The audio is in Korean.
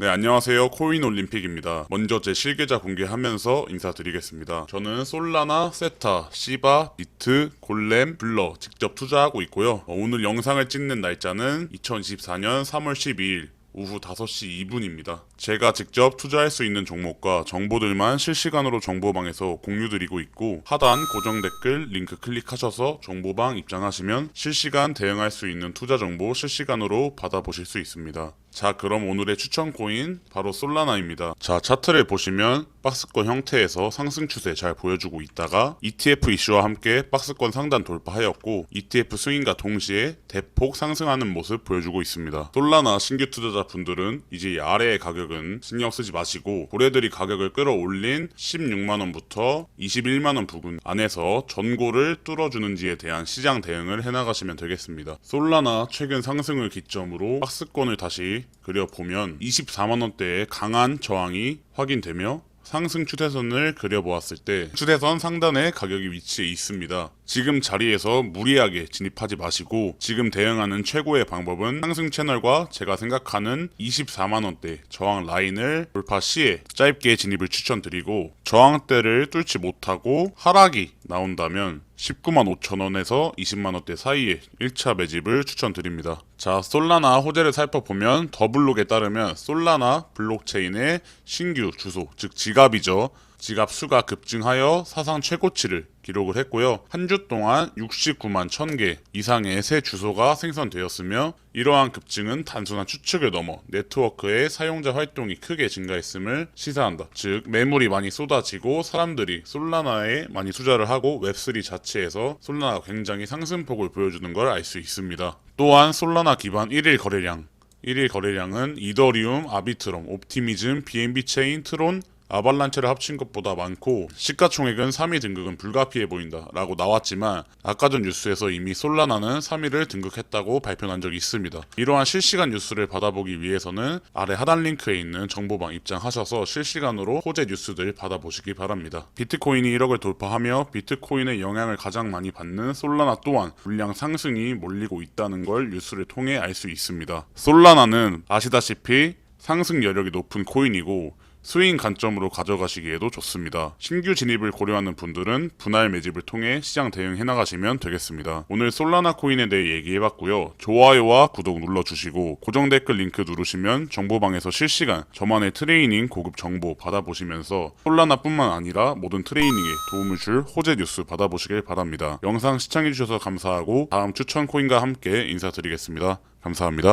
네, 안녕하세요. 코인 올림픽입니다. 먼저 제 실계좌 공개하면서 인사드리겠습니다. 저는 솔라나, 세타, 시바, 비트, 골렘, 블러 직접 투자하고 있고요. 어, 오늘 영상을 찍는 날짜는 2024년 3월 12일 오후 5시 2분입니다. 제가 직접 투자할 수 있는 종목과 정보들만 실시간으로 정보방에서 공유드리고 있고 하단 고정 댓글 링크 클릭하셔서 정보방 입장하시면 실시간 대응할 수 있는 투자 정보 실시간으로 받아보실 수 있습니다. 자, 그럼 오늘의 추천 코인 바로 솔라나입니다. 자, 차트를 보시면 박스권 형태에서 상승 추세 잘 보여주고 있다가 ETF 이슈와 함께 박스권 상단 돌파하였고 ETF 스윙과 동시에 대폭 상승하는 모습 보여주고 있습니다. 솔라나 신규 투자자 분들은 이제 이 아래의 가격은 신경 쓰지 마시고 고래들이 가격을 끌어올린 16만 원부터 21만 원 부근 안에서 전고를 뚫어주는지에 대한 시장 대응을 해나가시면 되겠습니다. 솔라나 최근 상승을 기점으로 박스권을 다시 그려보면 24만 원대의 강한 저항이 확인되며 상승 추세선을 그려보았을 때 추세선 상단에 가격이 위치해 있습니다. 지금 자리에서 무리하게 진입하지 마시고 지금 대응하는 최고의 방법은 상승 채널과 제가 생각하는 24만 원대 저항 라인을 돌파 시에 짧게 진입을 추천드리고 저항대를 뚫지 못하고 하락이 나온다면 19만 5천 원에서 20만 원대 사이에 1차 매집을 추천드립니다. 자, 솔라나 호재를 살펴보면 더블록에 따르면 솔라나 블록체인의 신규 주소, 즉 지갑이죠. 지갑 수가 급증하여 사상 최고치를 기록을 했고요. 한 주 동안 69만 1000개 이상의 새 주소가 생성되었으며 이러한 급증은 단순한 추측을 넘어 네트워크의 사용자 활동이 크게 증가했음을 시사한다. 즉 매물이 많이 쏟아지고 사람들이 솔라나에 많이 투자를 하고 웹3 자체에서 솔라나가 굉장히 상승폭을 보여주는 걸 알 수 있습니다. 또한 솔라나 기반 1일 거래량 1일 거래량은 이더리움, 아비트럼, 옵티미즘, BNB 체인, 트론, 아발란체를 합친 것보다 많고 시가총액은 3위 등극은 불가피해 보인다 라고 나왔지만 아까 전 뉴스에서 이미 솔라나는 3위를 등극했다고 발표한 적이 있습니다. 이러한 실시간 뉴스를 받아보기 위해서는 아래 하단 링크에 있는 정보방 입장하셔서 실시간으로 호재 뉴스들 받아보시기 바랍니다. 비트코인이 1억을 돌파하며 비트코인의 영향을 가장 많이 받는 솔라나 또한 물량 상승이 몰리고 있다는 걸 뉴스를 통해 알 수 있습니다. 솔라나는 아시다시피 상승 여력이 높은 코인이고 스윙 관점으로 가져가시기에도 좋습니다. 신규 진입을 고려하는 분들은 분할 매집을 통해 시장 대응해 나가시면 되겠습니다. 오늘 솔라나 코인에 대해 얘기해봤고요. 좋아요와 구독 눌러주시고 고정 댓글 링크 누르시면 정보방에서 실시간 저만의 트레이닝 고급 정보 받아보시면서 솔라나뿐만 아니라 모든 트레이닝에 도움을 줄 호재 뉴스 받아보시길 바랍니다. 영상 시청해주셔서 감사하고 다음 추천 코인과 함께 인사드리겠습니다. 감사합니다.